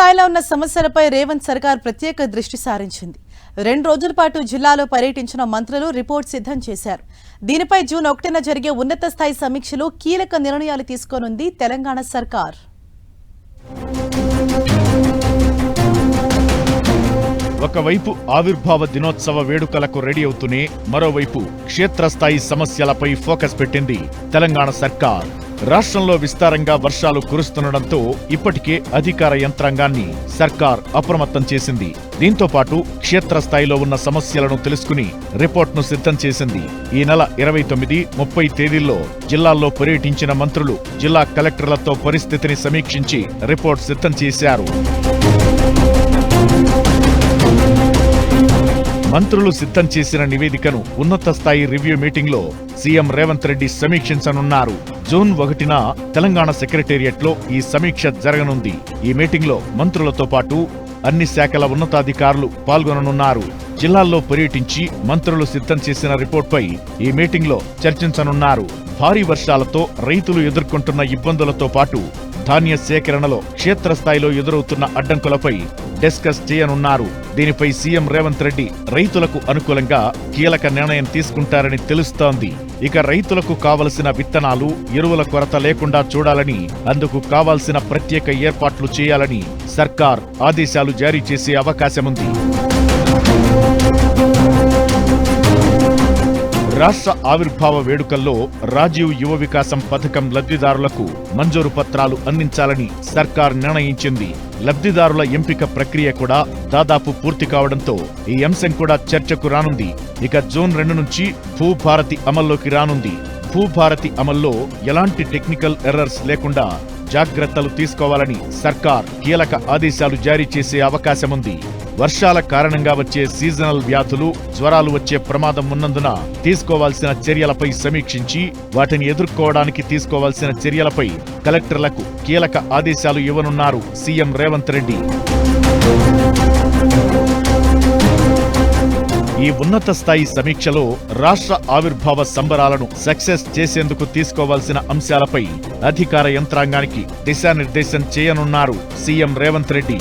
స్థాయిలో ఉన్న సమస్యలపై రేవంత్ సర్కార్ ప్రత్యేక దృష్టి సారించింది. రెండు రోజుల పాటు జిల్లాలో పర్యటించిన మంత్రులు రిపోర్ట్ సిద్ధం చేశారు. దీనిపై జూన్ ఒకటిన జరిగే ఉన్నత స్థాయి సమీక్షలో కీలక నిర్ణయాలు తీసుకోనుంది తెలంగాణ సర్కార్. ఒకవైపు ఆవిర్భావ దినోత్సవ వేడుకలకు రెడీ అవుతూనే మరోవైపు క్షేత్రస్థాయి సమస్యలపై ఫోకస్ పెట్టింది తెలంగాణ సర్కార్. రాష్ట్రంలో విస్తారంగా వర్షాలు కురుస్తుండటంతో ఇప్పటికే అధికార యంత్రాంగాన్ని సర్కార్ అప్రమత్తం చేసింది. దీంతో పాటు క్షేత్రస్థాయిలో ఉన్న సమస్యలను తెలుసుకుని రిపోర్ట్ను సిద్ధం చేసింది. ఈ నెల ఇరవై తొమ్మిది ముప్పై తేదీల్లో జిల్లాల్లో పర్యటించిన మంత్రులు జిల్లా కలెక్టర్లతో పరిస్థితిని సమీక్షించి రిపోర్ట్ సిద్ధం చేశారు. మంత్రులు సిద్ధం చేసిన నివేదికను ఉన్నత స్థాయి రివ్యూ మీటింగ్లో సీఎం రేవంత్ రెడ్డి సమీక్షించనున్నారు. జూన్ ఒకటిన తెలంగాణ సెక్రటేరియట్లో ఈ సమీక్ష జరగనుంది. ఈ మీటింగ్లో మంత్రులతో పాటు అన్ని శాఖల ఉన్నతాధికారులు పాల్గొననున్నారు. జిల్లాల్లో పర్యటించి మంత్రులు సిద్ధం చేసిన రిపోర్ట్పై ఈ మీటింగ్లో చర్చించనున్నారు. భారీ వర్షాలతో రైతులు ఎదుర్కొంటున్న ఇబ్బందులతో పాటు ధాన్య సేకరణలో క్షేత్రస్థాయిలో ఎదురవుతున్న అడ్డంకులపై డిస్కస్ చేయనున్నారు. దీనిపై సీఎం రేవంత్ రెడ్డి రైతులకు అనుకూలంగా కీలక నిర్ణయం తీసుకుంటారని తెలుస్తోంది. ఇక రైతులకు కావలసిన విత్తనాలు ఎరువుల కొరత లేకుండా చూడాలని అందుకు కావాల్సిన ప్రత్యేక ఏర్పాట్లు చేయాలని సర్కార్ ఆదేశాలు జారీ చేసే అవకాశముంది. రాష్ట్ర ఆవిర్భావ వేడుకల్లో రాజీవ్ యువ వికాసం పథకం లబ్ధిదారులకు మంజూరు పత్రాలు అందించాలని సర్కార్ నిర్ణయించింది. లబ్ధిదారుల ఎంపిక ప్రక్రియ కూడా దాదాపు పూర్తి కావడంతో ఈ అంశం కూడా చర్చకు రానుంది. ఇక జూన్ రెండు నుంచి భూభారతి అమల్లోకి రానుంది. భూభారతి అమల్లో ఎలాంటి టెక్నికల్ ఎర్రర్స్ లేకుండా జాగ్రత్తలు తీసుకోవాలని సర్కార్ కీలక ఆదేశాలు జారీ చేసే అవకాశముంది. వర్షాల కారణంగా వచ్చే సీజనల్ వ్యాధులు జ్వరాలు వచ్చే ప్రమాదం ఉన్నందున తీసుకోవాల్సిన చర్యలపై సమీక్షించి వాటిని ఎదుర్కోవడానికి తీసుకోవాల్సిన చర్యలపై కలెక్టర్లకు కీలక ఆదేశాలు ఇవ్వనున్నారు సీఎం రేవంత్ రెడ్డి. ఈ ఉన్నత స్థాయి సమీక్షలో రాష్ట్ర ఆవిర్భావ సంబరాలను సక్సెస్ చేసేందుకు తీసుకోవాల్సిన అంశాలపై అధికార యంత్రాంగానికి దిశానిర్దేశం చేయనున్నారు సీఎం రేవంత్ రెడ్డి.